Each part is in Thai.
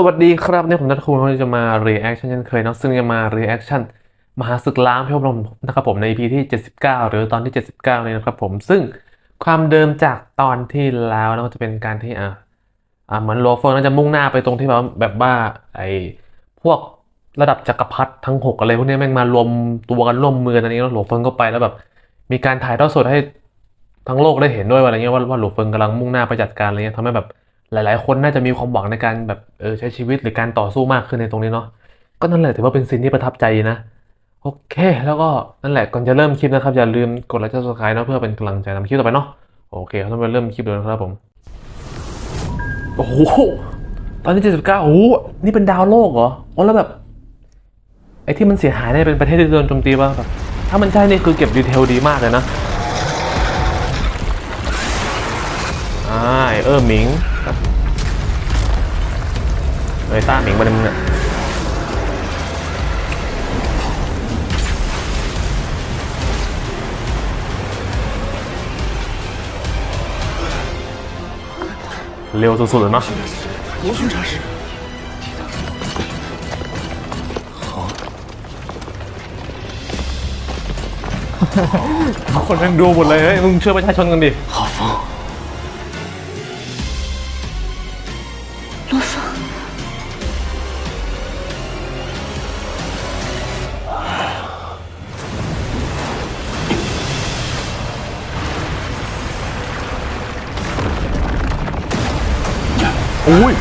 สวัสดีครับเนี่ยผมนัทคุณวันนี้จะมา reaction เช่นเคยนะซึ่งจะมา reaction มหาศึกล้างพิภพลมนะครับผมใน EP ที่ 79 หรือตอนที่ 79เนี่ยนะครับผมซึ่งความเดิมจากตอนที่แล้วนะก็จะเป็นการที่อ่าอ่าเหมือนโลเฟอร์น่าจะมุ่งหน้าไปตรงที่แบบแบบว่าไอ้พวกระดับจักรพรรดิทั้ง 6 อะไรพวกนี้แม่งมารวมตัวกันร่วมมือกันอันนี้แล้วโลเฟอร์ก็ไปแล้วแบบ มีการถ่ายทอดสดให้ทั้งโลกได้เห็นด้วยว่าอะไรเงี้ยว่าว่าหลูเฟิงกำลังมุ่งหน้าไปจัดการอะไรเงี้ยทำให้แบบ หลาย ๆ คนน่าจะมีความหวังในการแบบเออใช้ชีวิตหรือการต่อสู้มากขึ้นในตรงนี้เนาะก็นั่นแหละถือว่าเป็นสิ่งที่ประทับใจนะโอเค แล้วก็นั่นแหละก่อนจะเริ่มคลิปนะครับ อย่าลืมกดไลค์กด subscribe นะเพื่อเป็นกำลังใจทำคลิปต่อไปเนาะโอเคเราต้องไปเริ่มคลิปเลยนะครับผมโอ้โหตอนนี้79โอ้โหนี่เป็นดาวโลกเหรออ๋อแล้วแบบไอ้ที่มันเสียหายเนี่ยเป็นประเทศที่โดนโจมตีป่ะแบบถ้ามันใช่นี่คือเก็บดีเทลดีมากเลยนะอ่าไอเออหมิง เลยต้าหมิงไปเลยมึงเนี่ยเร็วสุดๆเลยเนาะคนแม่งดูหมดเลยเฮ้ยมึงเชื่อประชาชนกันดิขอฟัง อุ้ย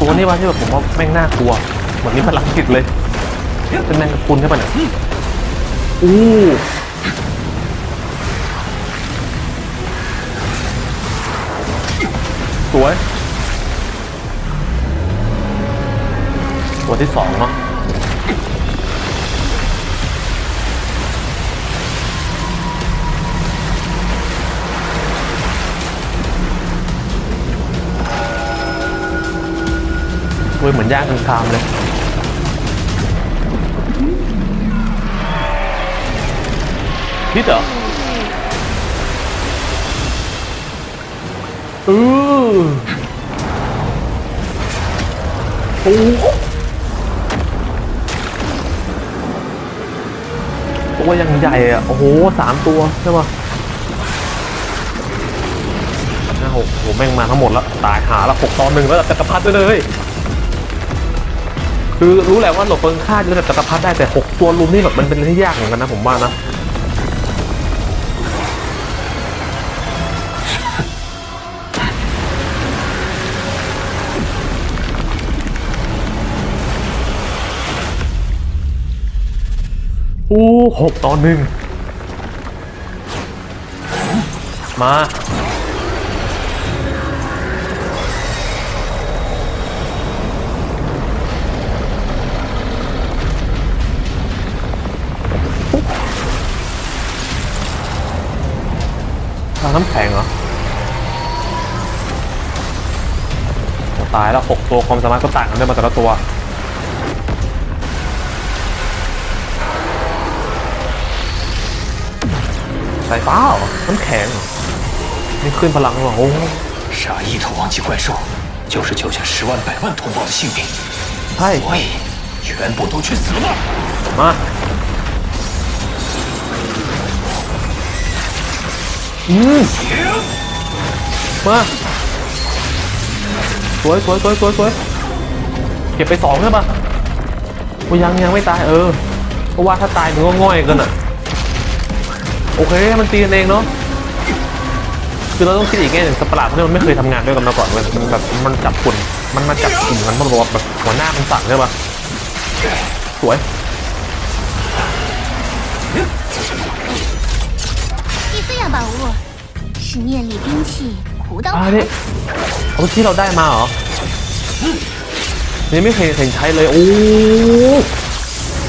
ตัวนี้ว่าที่แบบผมว่าแม่งน่ากลัว เหมือนมีพลังจิตเลย เป็นแมงกะพรุนใช่ปะเนี่ยอู้สวย ตัวที่สองเนาะ ยเหมือนย่างกันคามเลยพิษเหรอเออโอ้โหตัวยังใหญ่อะโอ้โหสามตัวใช่ปะห้าหกโอ้โหแม่งมาทั้งหมดแล้ว ตายหาละหกตอนหนึ่งแล้วจักรพรรดิด้วยเลย คือรู้แหละว่าหลบเฟิงฆ่าระดับจักรพรรดิได้แต่หกตัวลุมนี่แบบมันเป็นเรื่องที่ยากเหมือนกันนะผมว่านะโอ้หกตอนหนึ่งมา น้ำแข็งเหรอโอ้ตายแล้วหกตัวความสามารถก็ต่างกันด้วยมาแต่ละตัว สายฟ้าเหรอน้ำแข็งเหรอนี่ขึ้นพลังเหรอโอ้ 杀一头王级怪兽，就是救下十万百万同胞的性命， ใช่ 所以全部都去死吧！ ม อืมมาสวยสวยสวยสวยสวยเก็บไปสองใช่ปะโอ้ยังยังไม่ตายเออเพราะว่าถ้าตายมันก็ง่อยกันอะ โอเคมันตีกันเองเนาะคือเราต้องคิดอีกแง่หนึ่งสปาร์ตพวกนี้มันไม่เคยทำงานด้วยกันมาก่อนเลยมันแบบมันจับกลุ่มมันมาจับกลุ่มกันเพราะว่าแบบหัวหน้ามันสั่งใช่ปะสวย 第四样宝物是念力兵器苦刀 อ่า 盘 นี่เอาที่เราได้มาเหรอ นี่ไม่เคยเห็นใช้เลย โอ้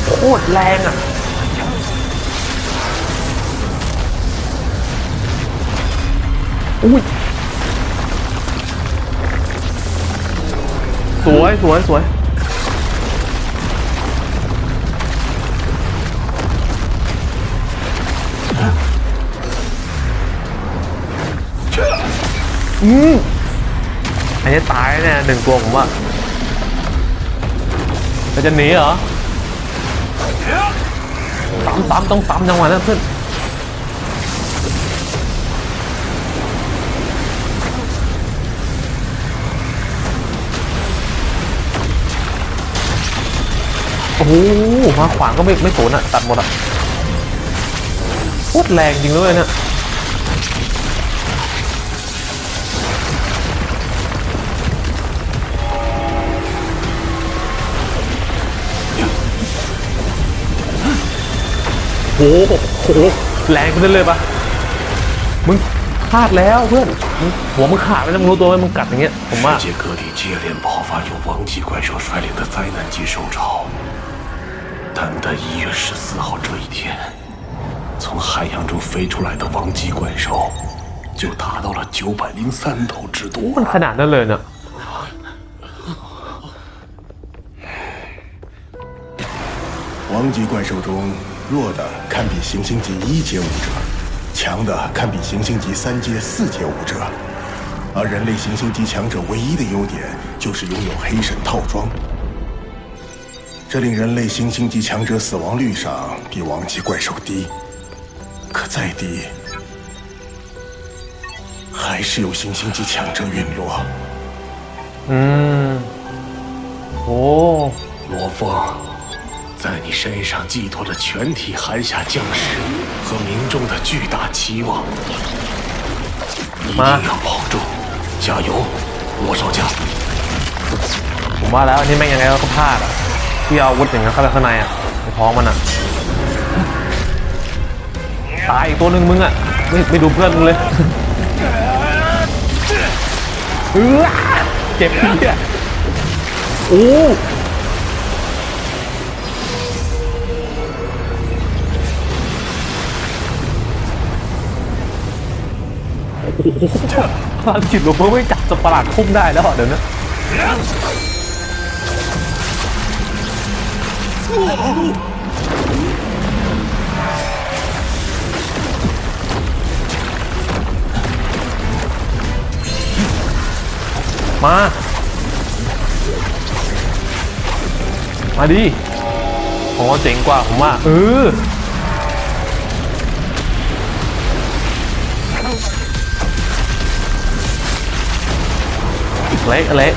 โคตรแรงอ่ะ อุ้ย สวยสวยสวย อืมอันนี้ตายแน่หนึ่งตัวผมว่าเราจะหนีเหรอซ้ำซ้ำต้องซ้ำจังหวะนั้นเพื่อนโอ้โหมาขวางก็ไม่ไม่สนอะตัดหมดอะโคตรแรงจริงเลยเนี่ย โอ้โหโหแรงขึ้นเรื่อยๆปะมึงพลาดแล้วเพื่อนมึงหัวมึงขาดแล้วนะมึงรู้ตัวไหมมึงกัดอย่างเงี้ย ผมว่า 世界各地接连爆发由王级怪兽率领的灾难级兽潮。单单一月十四号这一天，从海洋中飞出来的王级怪兽就达到了九百零三头之多。 มันขนาดนั้นเลยเนะ 王级怪兽中， 弱的堪比行星级一阶武者强的堪比行星级三阶四阶武者。而人类行星级强者唯一的优点就是拥有黑神套装。这令人类行星级强者死亡率上比王级怪兽低。可再低还是有行星级强者陨落。嗯哦。罗峰在你身上寄托着全体寒夏将士和民众的巨大期望，一定妈要保住，加油，罗少将！ ผมว่าแล้วอันนี้แม่งยังไงก็พลาดอ่ะที่เอาอาวุธอย่างนั้นเข้าไปข้างในอ่ะในท้องมันอ่ะ ตายอีกตัวหนึ่งมึงอ่ะ ไม่ไม่ดูเพื่อนมึงเลยเออเจ็บพี่อ่ะโอ้ พลังจิตหลวงพ่อไม่จับสตว์ประหลาดคุ้มได้แล้วเหรอเดี๋ยวนะมา มาดิผมว่าเจ๋งกว่าผมว่าเออ เละเละ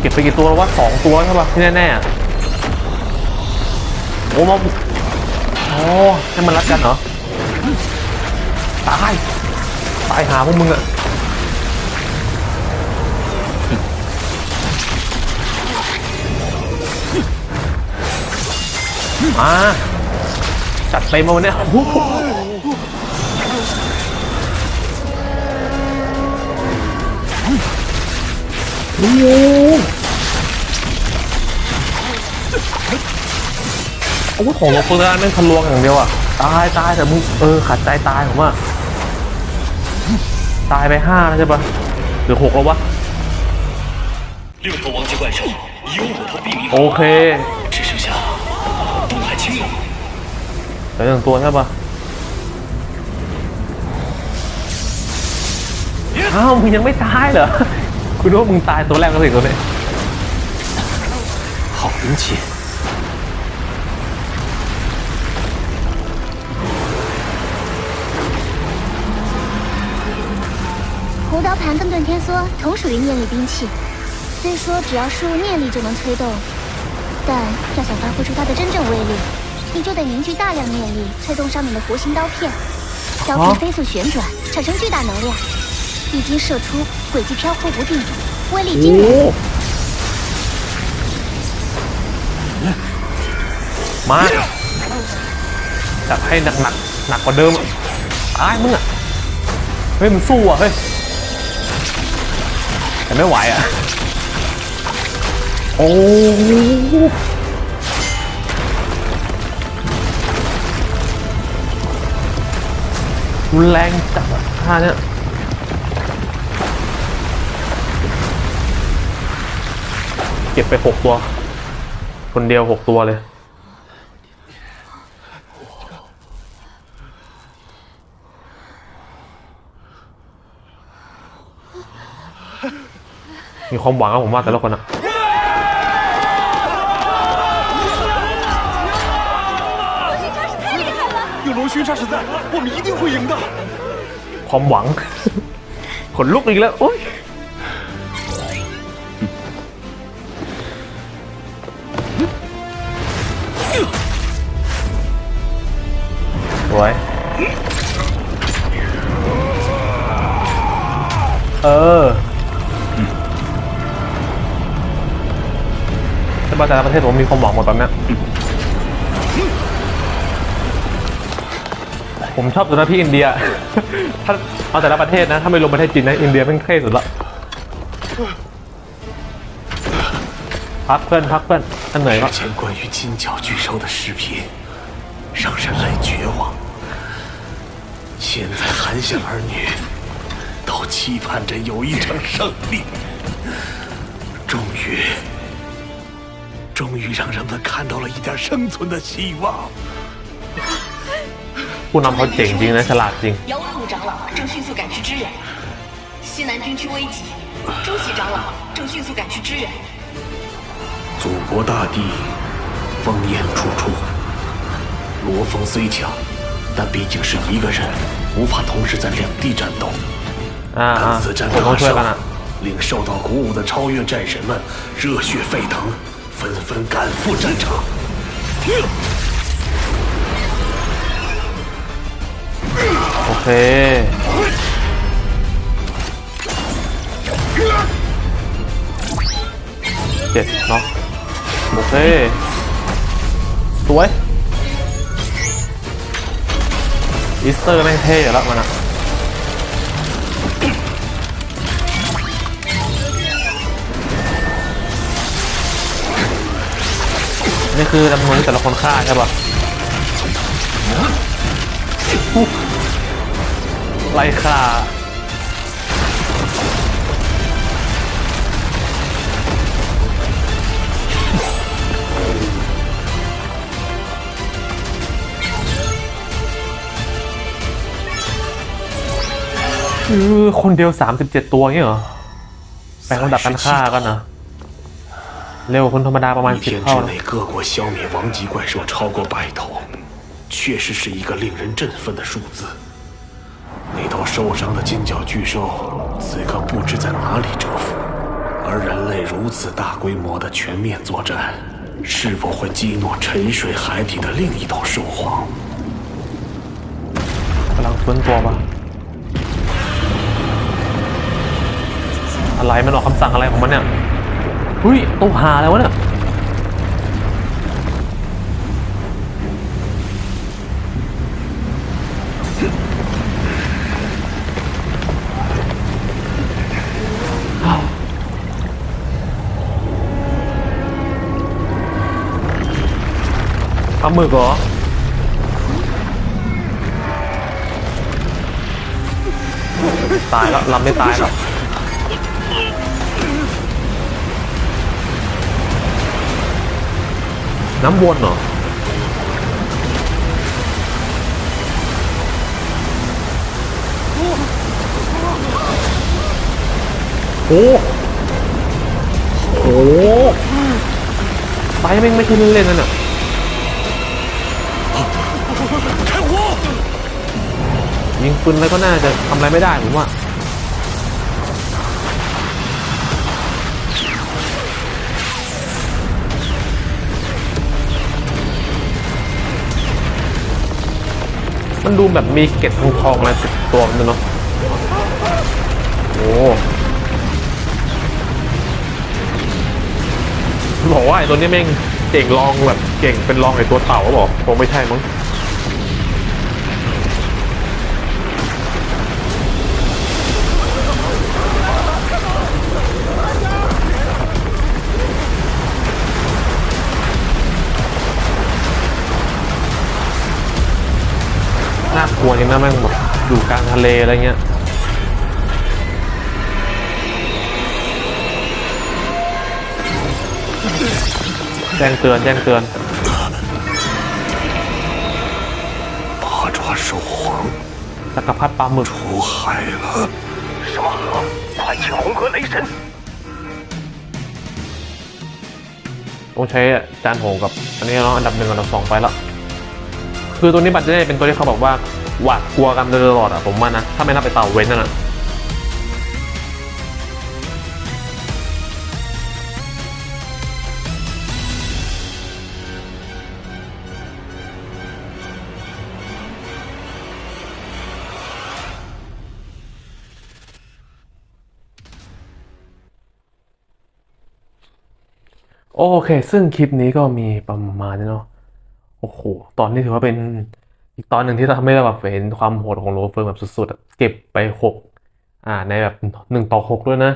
เก็บไปกี่ตัวแล้ววะสองตัวใช่ปะที่แน่ๆอะโอ้มาโอ้ให้มันรัดกันเหรอ ตาย ตายหาพวกมึงอะมาจัดเต็มมาวันนี้ โอ้อาวุธของเราเพื่อนนั่นทะลวงอย่างเดียวอะ ตายตายแต่มึงเออขาดใจตายผมว่าตายไปห้าแล้ใช่ปะหรือหกแล้ววะโอเคเหลืหนึ่งตัวใช่ปะอ้าวมึงยังไม่ตายเหรอ คุณรู้ว่ามึงตายตัวแรกก็สิตัวนี้ 好运气！弧刀盘跟盾天梭同属于念力兵器，虽说只要输入念力就能催动，但要想发挥出它的真正威力，你就得凝聚大量念力催动上面的弧形刀片，刀啊片飞速旋转，产生巨大能量， 一经射出，轨迹飘忽不定，威力惊人。 มาจัดให้หนักหนักหนักกว่าเดิมอะตายมึงอ่ะ เฮ้ยมึงสู้อ่ะ เฮ้ย แต่ไม่ไหวอ่ะ โอ้โหรุนแรงจัดอ่ะท่าเนี้ย ก็บไปหกตัว คนเดียวหกตัวเลย มีความหวังครับผมว่าแต่ละคนอะ，ความหวัง ขนลุกอีกแล้วโอ๊ย วย เออแต่ว่าแต่ละประเทศผมมีความหวังหมดตอนเนี้ยผมชอบตัวหน้าที่อินเดีย ถ้าเอาแต่ละประเทศนะ ถ้าไม่รวมประเทศจีนนะ อินเดียเป็นเท่สุดละ พักเพื่อนพักเพื่อนอันเหนื่อยก็ 之前关于金角巨兽的视频，让人类绝望。 现在韩信儿女都期盼着有一场胜利，终于，终于让人们看到了一点生存的希望。不能好静兵的是拉丁。姚文武长老正迅速赶去支援，西南军区危急，朱喜长老正迅速赶去支援。祖国大地，烽烟处处。罗峰虽强，但毕竟是一个人。无法同时在两地战斗。啊啊！此战大胜，令受到鼓舞的超越战神们热血沸腾，纷纷赶赴战场。OK。点，拿，OK，对， อีสเตอร์แม่งเท่อยู่แล้วมันอะนี่คือจำนวนที่แต่ละคนฆ่าใช่ปะไล่ฆ่า เออคนเดียว 37 ตัวเงี้ยเหรอ แปลงระดับการฆ่ากันนะเร็วกว่าคนธรรมดาประมาณ 一天 10 之 เท่านะ 内，各国消灭王级怪兽超过百头，确实是一个令人振奋的数字。那头受伤的金角巨兽，此刻不知在哪里蛰伏，而人类如此大规模的全面作战，是否会激怒沉睡海底的另一头兽皇？ กำลังฟื้ อะไรมันออกคำสั่งอะไรของมันเนี่ยหุ้ยตัวหาอะไรวะเนี่ยปลาหมึกเหรอตายแล้วลำไม่ตายแล้ว น้ำวนเหรอ โอ้โหไฟแม่งไม่ใช่เล่นๆนั่นน่ะ！ยิงปืนแล้วก็น่าจะทำอะไรไม่ได้ผมว่า มันดูแบบมีเกล็ดทองทองๆอะไรติดตัวมันด้วยเนาะโอ้บอกว่าไอ้ตัวนี้แม่งเก่งลองแบบเก่งเป็นลองไอ้ตัวเต่าเขาบอกคงไม่ใช่มั้ง วนี่นะแม่งแบบอยู่กลางทะเลอะไรเงี้ยแจ้งเตือนแจ้งเตือนจักรพรรดิปลาหมึกต้องใช้จานโหงกับ อันนี้เนาะอันดับหนึ่งอันดับสองไปละคือตัวนี้บัตรจะได้เป็นตัวที่เขาบอกว่า หวาดกลัวกันโดยตลอดอะผมว่านะ ถ้าไม่นับไปเต่าเว้นนั่นอะโอเค ซึ่งคลิปนี้ก็มีประมาณนี้เนาะ โอ้โห ตอนนี้ถือว่าเป็น อีกตอนหนึ่งที่ทำให้เราแบบเห็นความโหดของโรเฟิร์มแบบสุดๆเก็บไปหกอ่าในแบบหนึ่งต่อหกด้วยนะ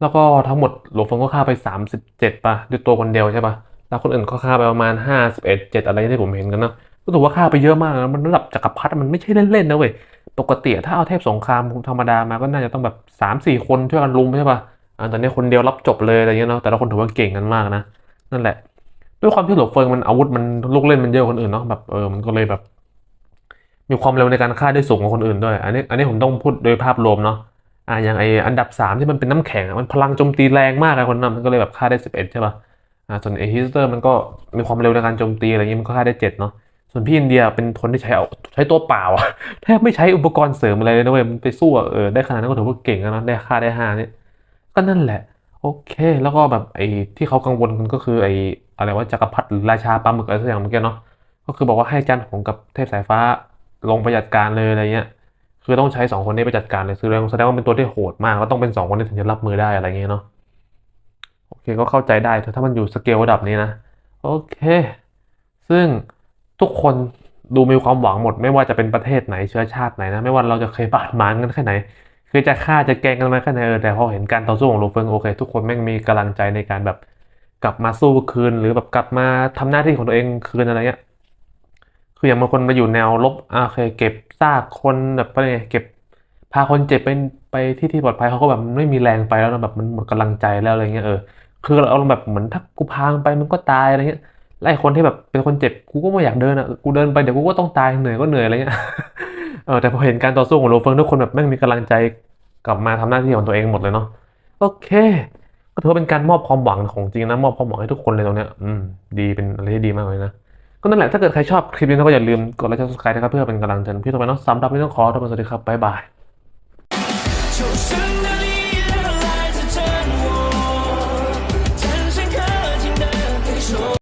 แล้วก็ทั้งหมดโรเฟิร์มก็ฆ่าไปสามสิบเจ็ดป่ะด้วยตัวคนเดียวใช่ป่ะแล้วคนอื่นก็ฆ่าไปประมาณห้าสิบเอ็ดเจ็ดอะไรที่ผมเห็นกันนะก็ถือว่าฆ่าไปเยอะมากนะมันระดับจักรพรรดิมันไม่ใช่เล่นๆนะเว้ยปกติถ้าเอาเทพสงครามธรรมดามาก็น่าจะต้องแบบสามสี่คนช่วยกันรุมใช่ป่ะอ่าตอนนี้คนเดียวรับจบเลยอะไรเงี้ยเนาะแต่ละคนถือว่าเก่งกันมากนะ นั่นแหละ ด้วยความที่หลวเฟิงมันอาวุธมันลูกเล่นมันเยอะคนอื่นเนาะแบบเออมันก็เลยแบบ มีความเร็วในการฆ่าได้สูงกว่าคนอื่นด้วย อันนี้อันนี้ผมต้องพูดโดยภาพรวมเนาะอ่าอย่างไออันดับสามที่มันเป็นน้ำแข็งมันพลังโจมตีแรงมากอะคนนั้นมันก็เลยแบบฆ่าได้สิบเอ็ดใช่ป่ะอ่าส่วนไอฮิสเตอร์มันก็มีความเร็วในการโจมตีอะไรเงี้ยมันก็ฆ่าได้เจ็ดเนาะส่วนพี่อินเดียเป็นคนที่ใช้เอาใช้ตัวเปล่าอะแทบไม่ใช้อุปกรณ์เสริมอะไรเลยนะเว้ยมันไปสู้เออได้ขนาดนั้นก็ถือว่าเก่งแล้วนะได้ฆ่าได้ห้านี่ก็นั่นแหละ โอเค แล้วก็แบบไอ้ที่เขากังวลกันก็คือไอ้อะไรว่าจักรพรรดิหรือราชาปลาหมึกอะไรสักอย่างเมื่อกี้เนาะก็คือบอกว่าให้จันหงกับเทพสายฟ้า ลงไปจัดการเลยอะไรเงี้ย คือต้องใช้สองคนนี้ไปจัดการเลยคือแสดงว่าเป็นตัวที่โหดมาก แล้วต้องเป็นสองคนนี้ถึงจะรับมือได้อะไรเงี้ยเนาะ โอเคก็เข้าใจได้ถ้ามันอยู่สเกลระดับนี้นะ โอเค ซึ่งทุกคนดูมีความหวังหมด ไม่ว่าจะเป็นประเทศไหนเชื้อชาติไหนนะ ไม่ว่าเราจะเคยบาดหมางกันแค่ไหนคือจะฆ่าจะแกงกันมาแค่ไหนเออแต่พอเห็นการต่อสู้ของลูเฟิงโอเค ทุกคนแม่งมีกำลังใจในการแบบกลับมาสู้คืนหรือแบบกลับมาทำหน้าที่ของตัวเองคืนอะไรเงี้ย คืออย่างบางคนมาอยู่แนวลบอ่าโอเคเก็บซากคนแบบอะไรเก็บพาคนเจ็บไปไปที่ที่ปลอดภัยเขาก็แบบไม่มีแรงไปแล้วนะแบบมันหมดกำลังใจแล้วอะไรเงี้ยเออคือเราแบบเหมือนถ้ากูพางไปมันก็ตายอะไรเงี้ยแล้วไอ้คนที่แบบเป็นคนเจ็บกูก็ไม่อยากเดินอะกูเดินไปเดี๋ยวกูก็ต้องตายเหนื่อยก็เหนื่อยอะไรเงี้ยเออแต่พอเห็นการต่อสู้ของโลเฟิงทุกคนแบบแม่งมีกำลังใจกลับมาทำหน้าที่ของตัวเองหมดเลยเนาะโอเค ก็ถือว่าเป็นการมอบความหวังของจริงนะมอบความหวังให้ทุกคนเลยตรงเนี้ยอืมดีเป็นอะไรที่ดีมากเลยนะ ก็นั่นแหละถ้าเกิดใครชอบคลิปนี้ก็อย่าลืมกดไลค์กด subscribe นะครับเพื่อเป็นกำลังใจพี่ต่อไปเนาะสำหรับวันนี้ต้องขอทุกคนสวัสดีครับบ๊ายบาย